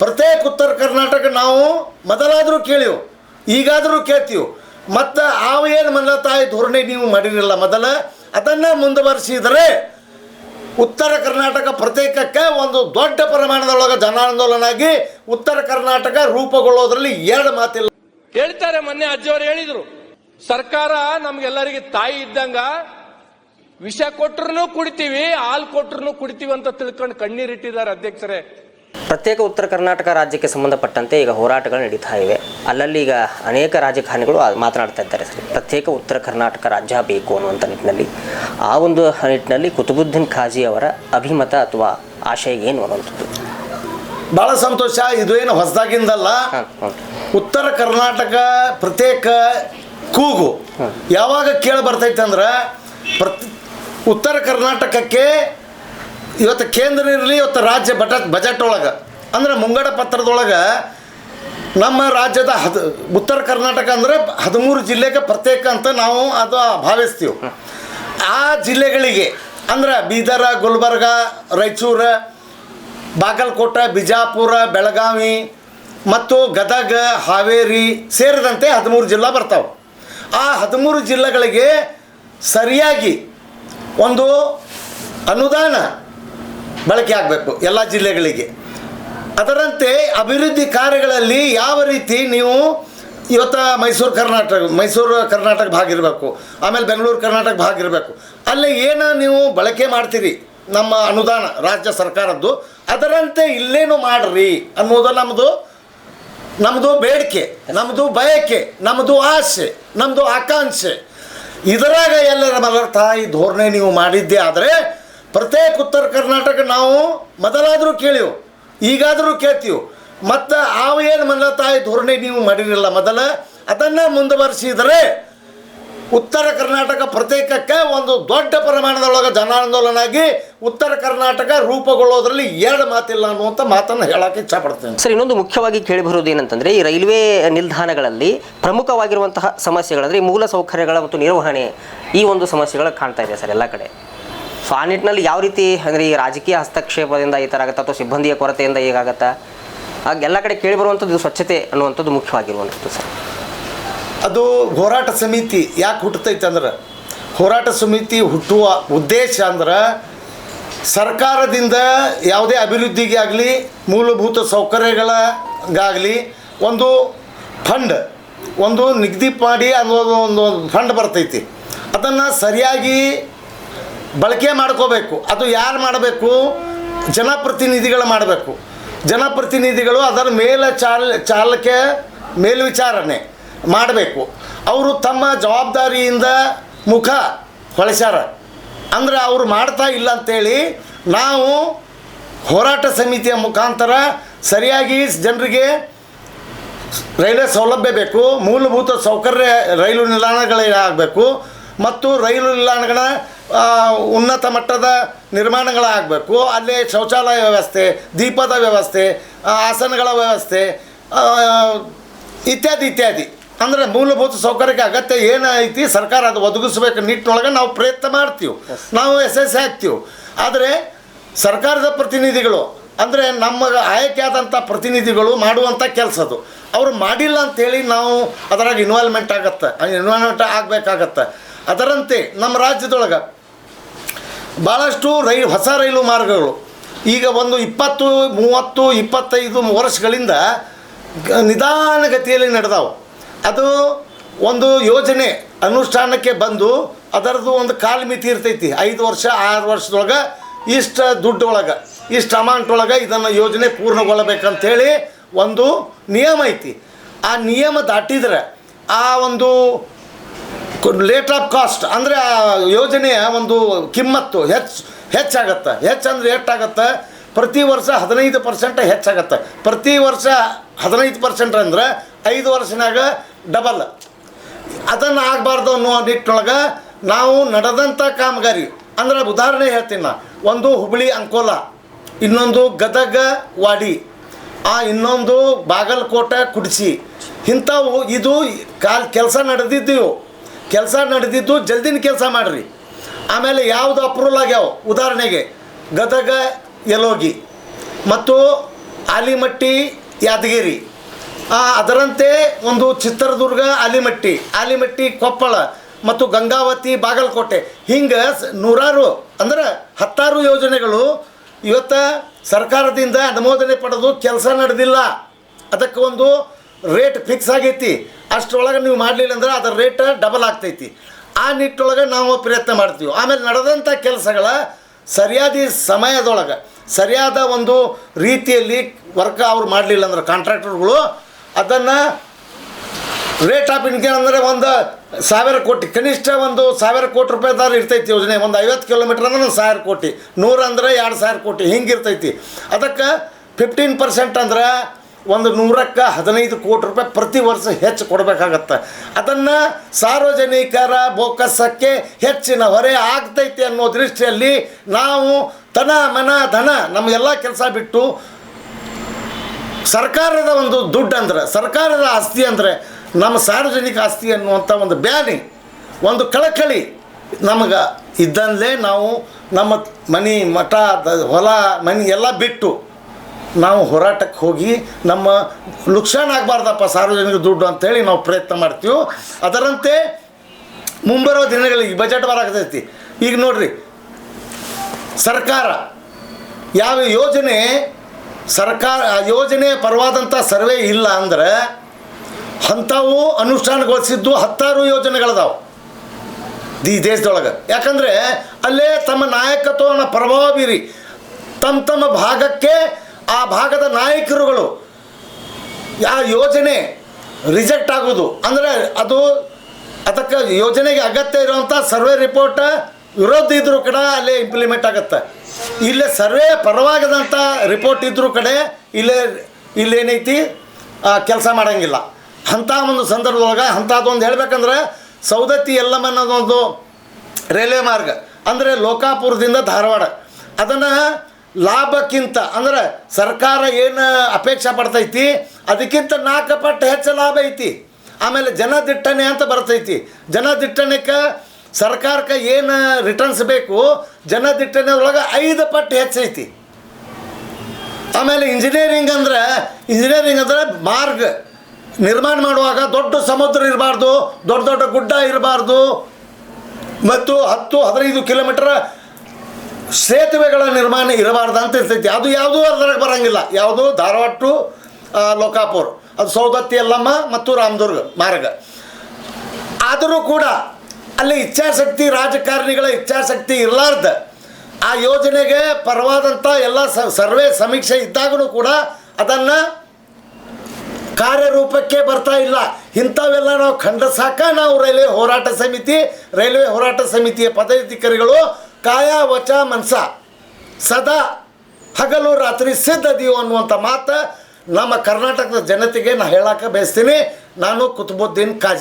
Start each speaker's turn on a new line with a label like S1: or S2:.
S1: ಪ್ರತ್ಯೇಕ ಉತ್ತರ ಕರ್ನಾಟಕ ನಾವು ಮೊದಲಾದರೂ ಕೇಳಿವು, ಈಗಾದರೂ ಕೇಳ್ತೀವಿ. ಮತ್ತು ಏನು ಮಲ್ಲ ತಾಯಿ ಧೋರಣೆ ನೀವು ಮಾಡಿರಲಿಲ್ಲ ಮೊದಲ, ಅದನ್ನು ಮುಂದುವರಿಸಿದರೆ ಉತ್ತರ ಕರ್ನಾಟಕ ಪ್ರತ್ಯೇಕಕ್ಕೆ ಒಂದು ದೊಡ್ಡ ಪ್ರಮಾಣದೊಳಗೆ ಜನಾಂದೋಲನ ಆಗಿ ಉತ್ತರ ಕರ್ನಾಟಕ ರೂಪುಗೊಳ್ಳೋದ್ರಲ್ಲಿ ಎರಡು ಮಾತಿಲ್ಲ.
S2: ಹೇಳ್ತಾರೆ ಮೊನ್ನೆ ಅಜ್ಜಿಯವರು ಹೇಳಿದರು, ಸರ್ಕಾರ ನಮ್ಗೆಲ್ಲರಿಗೆ ತಾಯಿ ಇದ್ದಂಗ ವಿಷ ಕೊಟ್ರು ಕುಡಿತೀವಿ, ಹಾಲು ಕೊಟ್ರು ಕುಡಿತೀವಿ ಅಂತ ತಿಳ್ಕೊಂಡು ಕಣ್ಣೀರಿಟ್ಟಿದ್ದಾರೆ ಅಧ್ಯಕ್ಷರೇ.
S3: ಪ್ರತ್ಯೇಕ ಉತ್ತರ ಕರ್ನಾಟಕ ರಾಜ್ಯಕ್ಕೆ ಸಂಬಂಧಪಟ್ಟಂತೆ ಈಗ ಹೋರಾಟಗಳು ನಡೀತಾ ಇವೆ. ಅಲ್ಲಲ್ಲಿ ಈಗ ಅನೇಕ ರಾಜಕಾರಣಿಗಳು ಮಾತನಾಡ್ತಾ ಇದ್ದಾರೆ ಸರ್. ಪ್ರತ್ಯೇಕ ಉತ್ತರ ಕರ್ನಾಟಕ ರಾಜ್ಯ ಬೇಕು ಅನ್ನುವಂಥ ನಿಟ್ಟಿನಲ್ಲಿ. ಆ ಒಂದು ನಿಟ್ಟಿನಲ್ಲಿ ಕುತುಬುದ್ದೀನ್ ಖಾಜಿ ಅವರ ಅಭಿಮತ ಅಥವಾ ಆಶಯ ಏನು ಅನ್ನುವಂಥದ್ದು?
S1: ಭಾಳ ಸಂತೋಷ. ಇದು ಏನು ಹೊಸದಾಗಿಂದಲ್ಲ. ಉತ್ತರ ಕರ್ನಾಟಕ ಪ್ರತ್ಯೇಕ ಕೂಗು. ಯಾವಾಗ ಕೇಳಿ ಬರ್ತೈತೆ ಅಂದ್ರೆ ಪ್ರತಿ ಉತ್ತರ ಕರ್ನಾಟಕಕ್ಕೆ ಇವತ್ತು ಕೇಂದ್ರ ಇರಲಿ, ಇವತ್ತು ರಾಜ್ಯ ಬಜೆಟ್ ಬಜೆಟ್ ಒಳಗೆ ಅಂದರೆ ಮುಂಗಡ ಪತ್ರದೊಳಗೆ ನಮ್ಮ ರಾಜ್ಯದ ಹದ್, ಉತ್ತರ ಕರ್ನಾಟಕ ಅಂದರೆ ಹದಿಮೂರು ಜಿಲ್ಲೆಗೆ ಪ್ರತ್ಯೇಕ ಅಂತ ನಾವು ಅದು ಭಾವಿಸ್ತೀವಿ. ಆ ಜಿಲ್ಲೆಗಳಿಗೆ, ಅಂದ್ರೆ ಬೀದರ, ಗುಲ್ಬರ್ಗ, ರಾಯಚೂರು, ಬಾಗಲಕೋಟೆ, ಬಿಜಾಪುರ, ಬೆಳಗಾವಿ ಮತ್ತು ಗದಗ, ಹಾವೇರಿ ಸೇರಿದಂತೆ ಹದಿಮೂರು ಜಿಲ್ಲಾ ಬರ್ತಾವೆ. ಆ ಹದಿಮೂರು ಜಿಲ್ಲೆಗಳಿಗೆ ಸರಿಯಾಗಿ ಒಂದು ಅನುದಾನ ಬಳಕೆ ಆಗಬೇಕು ಎಲ್ಲ ಜಿಲ್ಲೆಗಳಿಗೆ. ಅದರಂತೆ ಅಭಿವೃದ್ಧಿ ಕಾರ್ಯಗಳಲ್ಲಿ ಯಾವ ರೀತಿ ನೀವು ಇವತ್ತು ಮೈಸೂರು ಕರ್ನಾಟಕ ಮೈಸೂರು ಕರ್ನಾಟಕ ಭಾಗ ಇರಬೇಕು, ಆಮೇಲೆ ಬೆಂಗಳೂರು ಕರ್ನಾಟಕ ಭಾಗ ಇರಬೇಕು, ಅಲ್ಲಿ ಏನು ನೀವು ಬಳಕೆ ಮಾಡ್ತೀರಿ ನಮ್ಮ ಅನುದಾನ ರಾಜ್ಯ ಸರ್ಕಾರದ್ದು, ಅದರಂತೆ ಇಲ್ಲೇನು ಮಾಡ್ರಿ ಅನ್ನೋದು ನಮ್ಮದು ನಮ್ಮದು ಬೇಡಿಕೆ ನಮ್ಮದು ಬಯಕೆ ನಮ್ಮದು ಆಸೆ ನಮ್ಮದು ಆಕಾಂಕ್ಷೆ. ಇದರಾಗ ಎಲ್ಲರ ಮಲರ್ ತಾಯಿ ಧೋರಣೆ ನೀವು ಮಾಡಿದ್ದೇ ಆದರೆ ಪ್ರತ್ಯೇಕ ಉತ್ತರ ಕರ್ನಾಟಕ ನಾವು ಮೊದಲಾದರೂ ಕೇಳಿವು, ಈಗಾದರೂ ಕೇಳ್ತೀವಿ. ಮತ್ತು ಆವ ಏನು ಮನ್ನ ತಾಯಿ ಧೋರಣೆ ನೀವು ಮಾಡಿರಲಿಲ್ಲ ಮೊದಲ, ಅದನ್ನು ಮುಂದುವರಿಸಿದರೆ ಉತ್ತರ ಕರ್ನಾಟಕ ಪ್ರತ್ಯೇಕಕ್ಕೆ ಒಂದು ದೊಡ್ಡ ಪ್ರಮಾಣದೊಳಗೆ ಜನಾಂದೋಲನ ಆಗಿ ಉತ್ತರ ಕರ್ನಾಟಕ ರೂಪುಗೊಳ್ಳೋದ್ರಲ್ಲಿ ಎರಡು ಮಾತಿಲ್ಲ ಅನ್ನುವಂಥ ಮಾತನ್ನು ಹೇಳಕ್ಕೆ ಇಚ್ಛಪಡ್ತೇನೆ.
S3: ಸರ್, ಇನ್ನೊಂದು ಮುಖ್ಯವಾಗಿ ಕೇಳಿಬರುವುದು ಏನಂತಂದರೆ, ಈ ರೈಲ್ವೆ ನಿಲ್ದಾಣಗಳಲ್ಲಿ ಪ್ರಮುಖವಾಗಿರುವಂತಹ ಸಮಸ್ಯೆಗಳಂದರೆ ಮೂಲ ಸೌಕರ್ಯಗಳ ಮತ್ತು ನಿರ್ವಹಣೆ ಈ ಒಂದು ಸಮಸ್ಯೆಗಳು ಕಾಣ್ತಾ ಇದೆ ಸರ್, ಎಲ್ಲ ಕಡೆ. ಸೊ ಆ ಯಾವ ರೀತಿ ಅಂದರೆ ಈ ರಾಜಕೀಯ ಹಸ್ತಕ್ಷೇಪದಿಂದ ಈ ಥರ ಆಗುತ್ತೆ ಅಥವಾ ಸಿಬ್ಬಂದಿಯ ಕೊರತೆಯಿಂದ ಹೇಗಾಗತ್ತಾ ಹಾಗೆ ಎಲ್ಲ ಕಡೆ ಕೇಳಿ ಬರುವಂಥದ್ದು ಸ್ವಚ್ಛತೆ ಅನ್ನುವಂಥದ್ದು ಮುಖ್ಯವಾಗಿರುವಂಥದ್ದು ಸರ್.
S1: ಅದು ಹೋರಾಟ ಸಮಿತಿ ಯಾಕೆ ಹುಟ್ಟತೈತೆ ಅಂದ್ರೆ, ಹೋರಾಟ ಸಮಿತಿ ಹುಟ್ಟುವ ಉದ್ದೇಶ ಅಂದ್ರೆ, ಸರ್ಕಾರದಿಂದ ಯಾವುದೇ ಅಭಿವೃದ್ಧಿಗೆ ಆಗಲಿ, ಮೂಲಭೂತ ಸೌಕರ್ಯಗಳಿಗಾಗಲಿ ಒಂದು ಫಂಡ್ ಒಂದು ನಿಗದಿ ಮಾಡಿ ಅನ್ನೋದು ಒಂದು ಫಂಡ್ ಬರ್ತೈತಿ. ಅದನ್ನು ಸರಿಯಾಗಿ ಬಳಕೆ ಮಾಡ್ಕೋಬೇಕು. ಅದು ಯಾರು ಮಾಡಬೇಕು? ಜನಪ್ರತಿನಿಧಿಗಳು ಮಾಡಬೇಕು. ಜನಪ್ರತಿನಿಧಿಗಳು ಅದರ ಮೇಲ ಚಾಲ್ ಚಾಲಕ್ಕೆ ಮೇಲ್ವಿಚಾರಣೆ ಮಾಡಬೇಕು. ಅವರು ತಮ್ಮ ಜವಾಬ್ದಾರಿಯಿಂದ ಮುಖ ಹೊಳೆಸ್ಯಾರ. ಅಂದರೆ ಅವರು ಮಾಡ್ತಾ ಇಲ್ಲ ಅಂತೇಳಿ ನಾವು ಹೋರಾಟ ಸಮಿತಿಯ ಮುಖಾಂತರ ಸರಿಯಾಗಿ ಜನರಿಗೆ ರೈಲ್ವೆ ಸೌಲಭ್ಯ ಬೇಕು, ಮೂಲಭೂತ ಸೌಕರ್ಯ ರೈಲು ನಿಲ್ದಾಣಗಳಾಗಬೇಕು ಮತ್ತು ರೈಲು ನಿಲ್ದಾಣಗಳ ಉನ್ನತ ಮಟ್ಟದ ನಿರ್ಮಾಣಗಳಾಗಬೇಕು. ಅಲ್ಲಿ ಶೌಚಾಲಯ ವ್ಯವಸ್ಥೆ ದೀಪದ ವ್ಯವಸ್ಥೆ ಆಸನಗಳ ವ್ಯವಸ್ಥೆ ಇತ್ಯಾದಿ ಇತ್ಯಾದಿ. ಅಂದರೆ ಮೂಲಭೂತ ಸೌಕರ್ಯಕ್ಕೆ ಅಗತ್ಯ ಏನೈತಿ ಸರ್ಕಾರ ಅದು ಒದಗಿಸ್ಬೇಕು ನಿಟ್ಟಿನೊಳಗೆ ನಾವು ಪ್ರಯತ್ನ ಮಾಡ್ತೀವಿ. ನಾವು ಯಶಸ್ವಿ ಆಗ್ತೀವಿ. ಆದರೆ ಸರ್ಕಾರದ ಪ್ರತಿನಿಧಿಗಳು ಅಂದರೆ ನಮ್ಮ ಆಯ್ಕೆಯಾದಂಥ ಪ್ರತಿನಿಧಿಗಳು ಮಾಡುವಂಥ ಕೆಲಸ ಅದು. ಅವರು ಮಾಡಿಲ್ಲ ಅಂಥೇಳಿ ನಾವು ಅದರಾಗ ಇನ್ವಾಲ್ವ್ಮೆಂಟ್ ಆಗತ್ತೆ. ಇನ್ವಾಲ್ವ್ಮೆಂಟ್ ಆಗಬೇಕಾಗತ್ತೆ. ಅದರಂತೆ ನಮ್ಮ ರಾಜ್ಯದೊಳಗೆ ಭಾಳಷ್ಟು ರೈಲು ಹೊಸ ರೈಲು ಮಾರ್ಗಗಳು. ಈಗ ಒಂದು ಇಪ್ಪತ್ತು, ಮೂವತ್ತು, ಇಪ್ಪತ್ತೈದು ವರ್ಷಗಳಿಂದ ನಿಧಾನಗತಿಯಲ್ಲಿ ನಡೆದವು. ಅದು ಒಂದು ಯೋಜನೆ ಅನುಷ್ಠಾನಕ್ಕೆ ಬಂದು ಅದರದ್ದು ಒಂದು ಕಾಲಮಿತಿ ಇರ್ತೈತಿ. ಐದು ವರ್ಷ, ಆರು ವರ್ಷದೊಳಗೆ ಇಷ್ಟು ದುಡ್ಡು ಒಳಗೆ ಇಷ್ಟು ಅಮೌಂಟ್ ಒಳಗೆ ಇದನ್ನು ಯೋಜನೆ ಪೂರ್ಣಗೊಳ್ಳಬೇಕಂತೇಳಿ ಒಂದು ನಿಯಮ ಐತಿ. ಆ ನಿಯಮ ದಾಟಿದ್ರೆ ಆ ಒಂದು ಲೇಟ್ ಆಫ್ ಕಾಸ್ಟ್ ಅಂದರೆ ಆ ಯೋಜನೆಯ ಒಂದು ಕಿಮ್ಮತ್ತು ಹೆಚ್ಚು ಹೆಚ್ಚಾಗತ್ತೆ. ಹೆಚ್ಚಂದ್ರೆ ಎಷ್ಟಾಗತ್ತೆ? ಪ್ರತಿ ವರ್ಷ ಹದಿನೈದು ಪರ್ಸೆಂಟ್ ಹೆಚ್ಚಾಗತ್ತೆ. ಪ್ರತಿ ವರ್ಷ ಹದಿನೈದು ಪರ್ಸೆಂಟ್ ಅಂದ್ರೆ ಐದು ವರ್ಷನಾಗ ಡಬಲ್ ಅದನ್ನು ಆಗಬಾರ್ದು ಅನ್ನೋ ನಿಟ್ಟಿನೊಳಗೆ ನಾವು ನಡೆದಂಥ ಕಾಮಗಾರಿ. ಅಂದ್ರೆ ಉದಾಹರಣೆ ಹೇಳ್ತೀನಿ ನಾ. ಒಂದು ಹುಬ್ಳಿ ಅಂಕೋಲ, ಇನ್ನೊಂದು ಗದಗ ವಾಡಿ ಆ ಇನ್ನೊಂದು ಬಾಗಲಕೋಟೆ ಕುಡಿಸಿ ಇಂಥವು ಇದು ಕಾಲ್ ಕೆಲಸ ನಡೆದಿದ್ದೀವು ಕೆಲಸ ನಡೆದಿದ್ದು ಜಲ್ದಿನ ಕೆಲಸ ಮಾಡಿರಿ. ಆಮೇಲೆ ಯಾವುದು ಅಪ್ರೂವಲ್ ಆಗ್ಯಾವ? ಉದಾಹರಣೆಗೆ, ಗದಗ ಯಲೋಗಿ ಮತ್ತು ಆಲಿಮಟ್ಟಿ, ಯಾದಗಿರಿ. ಅದರಂತೆ ಒಂದು ಚಿತ್ರದುರ್ಗ, ಆಲಿಮಟ್ಟಿ ಆಲಿಮಟ್ಟಿ, ಕೊಪ್ಪಳ ಮತ್ತು ಗಂಗಾವತಿ, ಬಾಗಲಕೋಟೆ. ಹಿಂಗೆ ನೂರಾರು, ಅಂದ್ರೆ ಹತ್ತಾರು ಯೋಜನೆಗಳು ಇವತ್ತು ಸರ್ಕಾರದಿಂದ ಅನುಮೋದನೆ ಪಡೆದು ಕೆಲಸ ನಡೆದಿಲ್ಲ. ಅದಕ್ಕೆ ಒಂದು ರೇಟ್ ಫಿಕ್ಸ್ ಆಗೈತಿ. ಅಷ್ಟರೊಳಗೆ ನೀವು ಮಾಡಲಿಲ್ಲ ಅಂದ್ರೆ ಅದರ ರೇಟ್ ಡಬಲ್ ಆಗ್ತೈತಿ. ಆ ನಿಟ್ಟೊಳಗೆ ನಾವು ಪ್ರಯತ್ನ ಮಾಡ್ತೀವಿ. ಆಮೇಲೆ ನಡೆದಂಥ ಕೆಲಸಗಳ ಸರಿಯಾದ ಸಮಯದೊಳಗೆ, ಸರಿಯಾದ ಒಂದು ರೀತಿಯಲ್ಲಿ ವರ್ಕ್ ಅವ್ರು ಮಾಡಲಿಲ್ಲ ಅಂದ್ರೆ ಕಾಂಟ್ರಾಕ್ಟರ್ಗಳು ಅದನ್ನು ರೇಟ್ ಆಫ್ ಇನ್ಕಮ್ ಅಂದರೆ ಒಂದು ಸಾವಿರ ಕೋಟಿ, ಕನಿಷ್ಠ ಒಂದು ಸಾವಿರ ಕೋಟಿ ರೂಪಾಯಿದಾರ ಇರ್ತೈತಿ ಯೋಜನೆ. ಒಂದು ಐವತ್ತು ಕಿಲೋಮೀಟ್ರ್ ಅಂದ್ರೆ ಒಂದು ಸಾವಿರ ಕೋಟಿ. ನೂರು ಅಂದ್ರೆ ಎರಡು ಸಾವಿರ ಕೋಟಿ. ಹಿಂಗೆ ಇರ್ತೈತಿ ಅದಕ್ಕೆ ಫಿಫ್ಟೀನ್ ಪರ್ಸೆಂಟ್ ಅಂದ್ರೆ ಒಂದು ನೂರಕ್ಕೆ ಹದಿನೈದು ಕೋಟಿ ರೂಪಾಯಿ ಪ್ರತಿ ವರ್ಷ ಹೆಚ್ಚು ಕೊಡಬೇಕಾಗತ್ತೆ. ಅದನ್ನು ಸಾರ್ವಜನಿಕರ ಬೋಕಸಕ್ಕೆ ಹೆಚ್ಚಿನ ಹೊರೆ ಆಗ್ತೈತೆ ಅನ್ನೋ ದೃಷ್ಟಿಯಲ್ಲಿ ನಾವು ತನ ಮನ ಧನ ನಮ್ಮ ಎಲ್ಲ ಕೆಲಸ ಬಿಟ್ಟು ಸರ್ಕಾರದ ಒಂದು ದುಡ್ಡು ಅಂದ್ರೆ, ಸರ್ಕಾರದ ಆಸ್ತಿ ಅಂದರೆ ನಮ್ಮ ಸಾರ್ವಜನಿಕ ಆಸ್ತಿ ಅನ್ನುವಂಥ ಒಂದು ಬ್ಯಾನಿ, ಒಂದು ಕಳಕಳಿ ನಮಗೆ ಇದ್ದಂದಲೇ ನಾವು ನಮ್ಮ ಮನೆ ಮಠ ಹೊಲ, ಮನೆ ಎಲ್ಲ ಬಿಟ್ಟು ನಾವು ಹೋರಾಟಕ್ಕೆ ಹೋಗಿ ನಮ್ಮ ನುಕ್ಸಾನ್ ಆಗಬಾರ್ದಪ್ಪ ಸಾರ್ವಜನಿಕ ದುಡ್ಡು ಅಂತೇಳಿ ನಾವು ಪ್ರಯತ್ನ ಮಾಡ್ತೀವಿ. ಅದರಂತೆ ಮುಂಬರುವ ದಿನಗಳಿಗೆ ಬಜೆಟ್ ಬರಾಕತೈತಿ ಈಗ ನೋಡ್ರಿ, ಸರ್ಕಾರ ಯಾವ ಯೋಜನೆ ಸರ್ಕಾರ, ಯೋಜನೆ ಪರವಾದಂಥ ಸರ್ವೆ ಇಲ್ಲ ಅಂದ್ರೆ ಅಂಥವು ಅನುಷ್ಠಾನಗೊಳಿಸಿದ್ದು ಹತ್ತಾರು ಯೋಜನೆಗಳದಾವೆ ಈ ದೇಶದೊಳಗೆ. ಯಾಕಂದರೆ ಅಲ್ಲೇ ತಮ್ಮ ನಾಯಕತ್ವವನ್ನು ಪ್ರಭಾವ ಬೀರಿ ತಮ್ಮ ತಮ್ಮ ಭಾಗಕ್ಕೆ ಆ ಭಾಗದ ನಾಯಕರುಗಳು ಆ ಯೋಜನೆ ರಿಜೆಕ್ಟ್ ಆಗೋದು ಅಂದರೆ ಅದು ಅದಕ್ಕೆ ಯೋಜನೆಗೆ ಅಗತ್ಯ ಇರುವಂಥ ಸರ್ವೆ ರಿಪೋರ್ಟ್ ವಿರೋಧ ಇದ್ರೂ ಕಡೆ ಅಲ್ಲೇ ಇಂಪ್ಲಿಮೆಂಟ್ ಆಗುತ್ತೆ. ಇಲ್ಲೇ ಸರ್ವೆ ಪರವಾಗದಂಥ ರಿಪೋರ್ಟ್ ಇದ್ರೂ ಕಡೆ ಇಲ್ಲೇ ಇಲ್ಲೇನೈತಿ ಕೆಲಸ ಮಾಡೋಂಗಿಲ್ಲ. ಅಂಥ ಒಂದು ಸಂದರ್ಭದೊಳಗೆ ಅಂಥದ್ದೊಂದು ಹೇಳಬೇಕಂದ್ರೆ ಸೌದತ್ತಿ ಯಲ್ಲಮ್ಮ ಅನ್ನೋದೊಂದು ರೈಲ್ವೆ ಮಾರ್ಗ. ಅಂದರೆ ಲೋಕಾಪುರದಿಂದ ಧಾರವಾಡ. ಅದನ್ನು ಲಾಭಕ್ಕಿಂತ, ಅಂದ್ರೆ ಸರ್ಕಾರ ಏನು ಅಪೇಕ್ಷೆ ಪಡ್ತೈತಿ? ಅದಕ್ಕಿಂತ ನಾಲ್ಕು ಪಟ್ಟು ಹೆಚ್ಚು ಲಾಭ ಐತಿ. ಆಮೇಲೆ ಜನದಿಟ್ಟಣೆ ಅಂತ ಬರ್ತೈತಿ. ಜನದಿಟ್ಟಣೆಗೆ ಸರ್ಕಾರಕ್ಕೆ ಏನು ರಿಟರ್ನ್ಸ್ ಬೇಕು? ಜನದಿಟ್ಟಣೆ ಒಳಗೆ ಐದು ಪಟ್ಟು ಹೆಚ್ಚೈತಿ ಆಮೇಲೆ ಇಂಜಿನಿಯರಿಂಗ್ ಅಂದ್ರೆ ಇಂಜಿನಿಯರಿಂಗ್ ಅಂದ್ರೆ ಮಾರ್ಗ. ನಿರ್ಮಾಣ ಮಾಡುವಾಗ ದೊಡ್ಡ ಸಮುದ್ರ ಇರಬಾರ್ದು, ದೊಡ್ಡ ದೊಡ್ಡ ಗುಡ್ಡ ಇರಬಾರ್ದು. ಮತ್ತು ಹತ್ತು, ಹದಿನೈದು ಕಿಲೋಮೀಟರ್ ಸೇತುವೆಗಳ ನಿರ್ಮಾಣ ಇರಬಾರ್ದು ಅಂತ ಇರ್ತೈತಿ. ಅದು ಯಾವುದೂ ಅದ್ರಾಗ ಬರೋಂಗಿಲ್ಲ. ಯಾವುದು ಧಾರವಾಡ ಟು ಲೋಕಾಪುರ್. ಅದು ಸೌದತ್ತಿ ಯಲ್ಲಮ್ಮ ಮತ್ತು ರಾಮದುರ್ಗ, ಮಾರ್ಗ. ಆದರೂ ಕೂಡ ಅಲ್ಲಿ ಇಚ್ಛಾಶಕ್ತಿ, ರಾಜಕಾರಣಿಗಳ ಇಚ್ಛಾಶಕ್ತಿ ಇರಲಾರ್ದ. ಆ ಯೋಜನೆಗೆ ಪರವಾದಂಥ ಎಲ್ಲ ಸರ್ವೆ ಸಮೀಕ್ಷೆ ಇದ್ದಾಗಲೂ ಕೂಡ ಅದನ್ನು ಕಾರ್ಯರೂಪಕ್ಕೆ ಬರ್ತಾ ಇಲ್ಲ. ಇಂಥವೆಲ್ಲ ನಾವು ಖಂಡಸಾಕ ನಾವು ರೈಲ್ವೆ ಹೋರಾಟ ಸಮಿತಿ, ರೈಲ್ವೆ ಹೋರಾಟ ಸಮಿತಿಯ ಪದಾಧಿಕಾರಿಗಳು ಕಾಯ ವಚ ಮನಸ. ಸದಾ ಹಗಲು ರಾತ್ರಿ ಸಿದ್ಧದೀವು ಅನ್ನುವಂಥ ಮಾತು ನಮ್ಮ ಕರ್ನಾಟಕದ ಜನತೆಗೆ ನಾ ಹೇಳಕ್ಕೆ ಬಯಸ್ತೀನಿ. ನಾನು ಕುತುಬುದ್ದೀನ್ ಕಾಜಿ